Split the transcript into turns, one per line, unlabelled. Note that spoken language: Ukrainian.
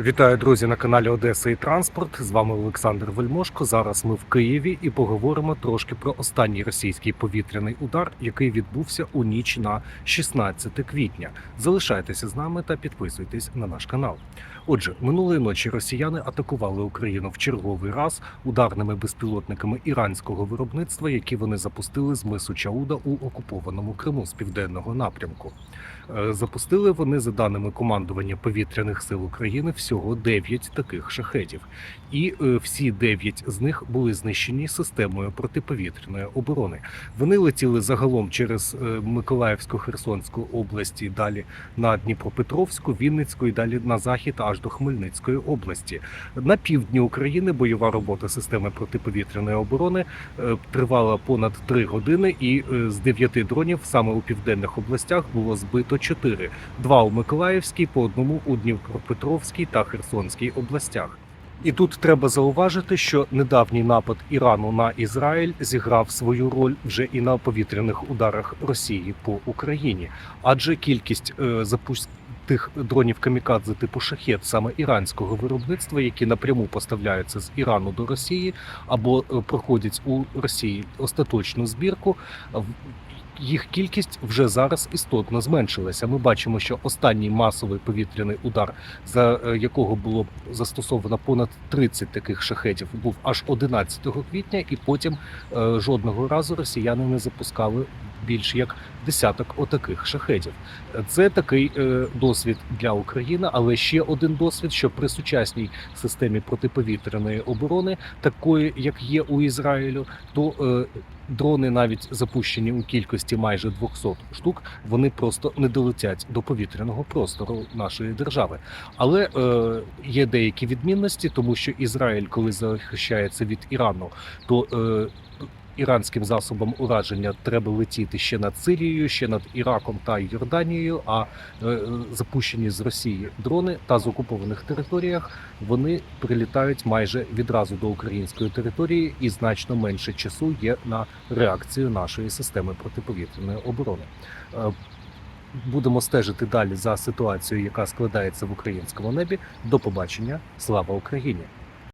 Вітаю, друзі, на каналі Одеса і Транспорт. З вами Олександр Вельмошко. Зараз ми в Києві і поговоримо трошки про останній російський повітряний удар, який відбувся у ніч на 16 квітня. Залишайтеся з нами та підписуйтесь на наш канал. Отже, минулої ночі росіяни атакували Україну в черговий раз ударними безпілотниками іранського виробництва, які вони запустили з мису Чауда у окупованому Криму з південного напрямку. Е, Запустили вони за даними командування повітряних сил України всього 9 таких шахетів, і е, всі 9 з них були знищені системою протиповітряної оборони. Вони летіли загалом через е, Миколаївську, Херсонську області, далі на Дніпропетровську, Вінницьку і далі на захід аж до Хмельницької області. На півдні України бойова робота системи протиповітряної оборони е, тривала понад 3 години, і з 9 дронів саме у південних областях було збито 4. Два у Миколаївській, по одному у Дніпропетровській та Херсонській областях. І тут треба зауважити, що недавній напад Ірану на Ізраїль зіграв свою роль вже і на повітряних ударах Росії по Україні, адже кількість е, запустих дронів камікадзе типу шахет саме іранського виробництва, які напряму поставляються з Ірану до Росії або е, проходять у Росії остаточну збірку. Їх кількість вже зараз істотно зменшилася. Ми бачимо, що останній масовий повітряний удар за е, якого було застосовано понад 30 таких шахетів, був аж 11 квітня, і потім е, жодного разу росіяни не запускали більш як десяток отаких шахетів. Це такий е, досвід для України, але ще один досвід, що при сучасній системі протиповітряної оборони, такої як є у Ізраїлю, то е, дрони, навіть запущені у кількості майже 200 штук, вони просто не долетять до повітряного простору нашої держави. Але е, є деякі відмінності, тому що Ізраїль, коли захищається від Ірану, то е, іранським засобам ураження треба летіти ще над Сирією, ще над Іраком та Йорданією. А е, запущені з Росії дрони та з окупованих територіях вони прилітають майже відразу до української території, і значно менше часу є на реакцію нашої системи протиповітряної оборони. Е, Будемо стежити далі за ситуацією, яка складається в українському небі. До побачення. Слава Україні!